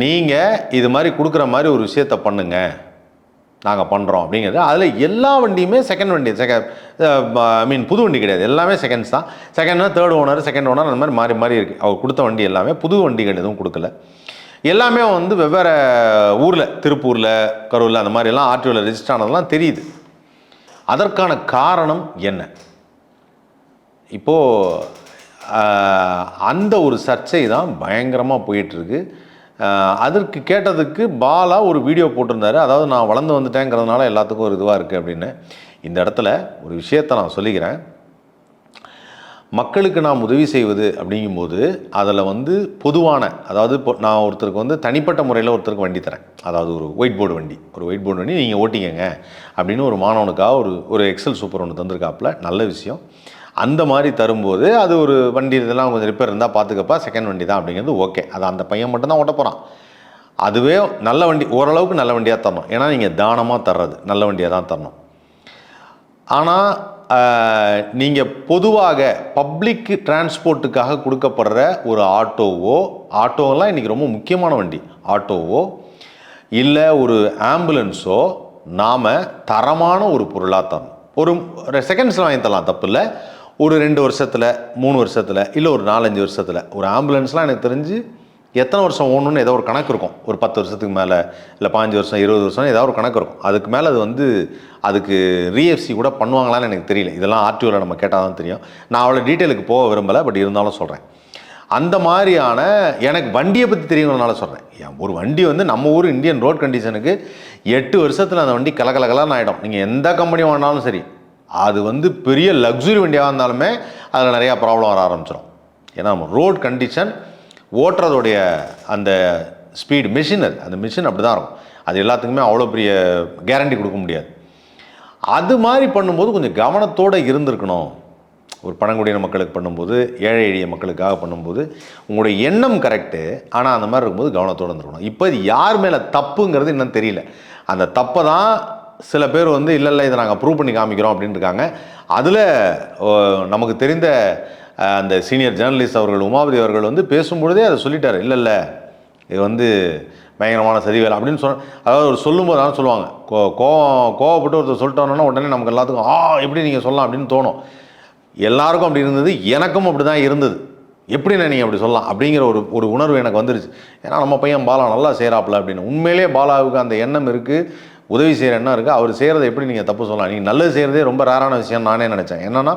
நீங்கள் இது மாதிரி கொடுக்குற மாதிரி ஒரு விஷயத்த பண்ணுங்க. நாங்கள் பண்ணுறோம் அப்படிங்கிறது. அதில் எல்லா வண்டியுமே செகண்ட் வண்டி செகண்ட் ஐ மீன் புது வண்டி கிடையாது. எல்லாமே செகண்ட்ஸ் தான். செகண்ட்னா தேர்ட் ஓனர் செகண்ட் ஓனர் அந்த மாதிரி மாறி மாறி இருக்குது அவர் கொடுத்த வண்டி எல்லாமே புது வண்டிகள் எதுவும் கொடுக்கல. எல்லாமே வந்து வெவ்வேறு ஊரில் திருப்பூரில் கரூரில் அந்த மாதிரிலாம் ஆர்டிஓவில் ரிஜிஸ்டர் ஆனதெல்லாம் தெரியுது. அதற்கான காரணம் என்ன? இப்போது அந்த ஒரு சர்ச்சை தான் பயங்கரமாக போயிட்டுருக்கு அதற்கு கேட்டதுக்கு பாலா ஒரு வீடியோ போட்டிருந்தாரு. அதாவது நான் வளர்ந்து வந்துட்டேங்கிறதுனால எல்லாத்துக்கும் ஒரு இதுவாக இருக்குது அப்படின்னு. இந்த இடத்துல ஒரு விஷயத்தை நான் சொல்லிக்கிறேன். மக்களுக்கு நாம் உதவி செய்வது அப்படிங்கும்போது அதில் வந்து பொதுவான அதாவது இப்போ நான் ஒருத்தருக்கு வந்து தனிப்பட்ட முறையில் ஒருத்தருக்கு வண்டி தரேன். அதாவது ஒரு ஒயிட் போர்டு வண்டி. ஒரு ஒயிட் போர்டு வண்டி நீங்கள் ஓட்டிக்கங்க அப்படின்னு ஒரு மாணவனுக்காக ஒரு ஒரு எக்ஸல் சூப்பர் ஒன்று தந்திருக்காப்புல. நல்ல விஷயம். அந்த மாதிரி தரும்போது அது ஒரு வண்டி இதெல்லாம் கொஞ்சம் ரிப்பேர் இருந்தால் பார்த்துக்கப்பா செகண்ட் வண்டி தான் அப்படிங்கிறது ஓகே அது அந்த பையன் மட்டும்தான் ஓட்ட போகிறான் அதுவே நல்ல வண்டி ஓரளவுக்கு நல்ல வண்டியாக தரணும். ஏன்னா நீங்கள் தானமாக தர்றது நல்ல வண்டியாக தான் தரணும். ஆனால் நீங்கள் பொதுவாக பப்ளிக் டிரான்ஸ்போர்ட்டுக்காக கொடுக்கப்படுற ஒரு ஆட்டோவோ ஆட்டோவெல்லாம் இன்றைக்கி ரொம்ப முக்கியமான வண்டி. ஆட்டோவோ இல்லை ஒரு ஆம்புலன்ஸோ நாம் தரமான ஒரு பொருளாக தரணும். ஒரு செகண்ட்ஸில் வாங்கி தரலாம் தப்பு இல்லை. ஒரு ரெண்டு வருஷத்தில் மூணு வருஷத்தில் இல்லை ஒரு நாலஞ்சு வருஷத்தில். ஒரு ஆம்புலன்ஸ்லாம் எனக்கு தெரிஞ்சு எத்தனை வருஷம் ஓடணும்னு ஏதோ ஒரு கணக்கு இருக்கும். ஒரு பத்து வருஷத்துக்கு மேலே இல்லை பாஞ்சு வருஷம் இருபது வருஷம் ஏதாவது ஒரு கணக்கு இருக்கும். அதுக்கு மேலே அது வந்து அதுக்கு ரீஎஃப்சி கூட பண்ணுவாங்களான்னு எனக்கு தெரியல. இதெல்லாம் ஆர்டிஓவில் நம்ம கேட்டால் தான் தெரியும். நான் அவ்வளோ டீட்டெயிலுக்கு போக விரும்பலை பட் இருந்தாலும் சொல்கிறேன் அந்த மாதிரியான எனக்கு வண்டியை பற்றி தெரியுங்கிறனால சொல்கிறேன் ஏன் ஒரு வண்டி வந்து நம்ம ஊர் இந்தியன் ரோட் கண்டிஷனுக்கு எட்டு வருஷத்தில் அந்த வண்டி கலகலகலான்னு ஆகிடும் நீங்கள் எந்த கம்பெனி வாங்கினாலும் சரி. அது வந்து பெரிய லக்ஸுரி வண்டியாக இருந்தாலுமே அதில் நிறையா ப்ராப்ளம் வர ஆரம்பிச்சிடும் ஏன்னா ரோட் கண்டிஷன் ஓட்டுறதுடைய அந்த ஸ்பீடு மிஷின் அது. அந்த மிஷின் அப்படி தான் இருக்கும். அது எல்லாத்துக்குமே அவ்வளோ பெரிய கேரண்டி கொடுக்க முடியாது. அது மாதிரி பண்ணும்போது கொஞ்சம் கவனத்தோடு இருந்திருக்கணும். ஒரு பழங்குடியின மக்களுக்கு பண்ணும்போது ஏழை எளிய மக்களுக்காக பண்ணும்போது உங்களுடைய எண்ணம் கரெக்டு ஆனால் அந்த மாதிரி இருக்கும்போது கவனத்தோடு இருந்திருக்கணும். இப்போ இது யார் மேலே தப்புங்கிறது இன்னும் தெரியல. அந்த தப்பை தான் சில பேர் வந்து இல்லை இல்லை இதை நாங்கள் ப்ரூவ் பண்ணி காமிக்கிறோம் அப்படின்னு இருக்காங்க. அதில் நமக்கு தெரிந்த அந்த சீனியர் ஜேர்னலிஸ்ட் அவர்கள் உமாபதி அவர்கள் வந்து பேசும்பொழுதே அதை சொல்லிட்டார். இல்லை இல்லை இது வந்து பயங்கரமான சதி வேலை அப்படின்னு சொன்ன அதாவது ஒரு சொல்லும்போது தான் சொல்லுவாங்க. கோ கோவம் கோவப்பட்டு ஒருத்தர் சொல்லிட்டோன்னா உடனே நமக்கு எல்லாத்துக்கும் ஆ எப்படி நீங்கள் சொல்லலாம் அப்படின்னு தோணும். எல்லாருக்கும் அப்படி இருந்தது எனக்கும் அப்படி தான் இருந்தது. எப்படி நீங்கள் அப்படி சொல்லலாம்? அப்படிங்கிற ஒரு ஒரு உணர்வு எனக்கு வந்துருச்சு. ஏன்னா நம்ம பையன் பாலா நல்லா செய்கிறாப்புல அப்படின்னு. உண்மையிலே பாலாவுக்கு அந்த எண்ணம் இருக்குது உதவி செய்கிற எண்ணம் இருக்குது அவர் செய்கிறத எப்படி நீங்கள் தப்பு சொல்லலாம்? நீங்கள் நல்லது செய்கிறதே ரொம்ப ரேரான விஷயம் நானே நினச்சேன். என்னென்னா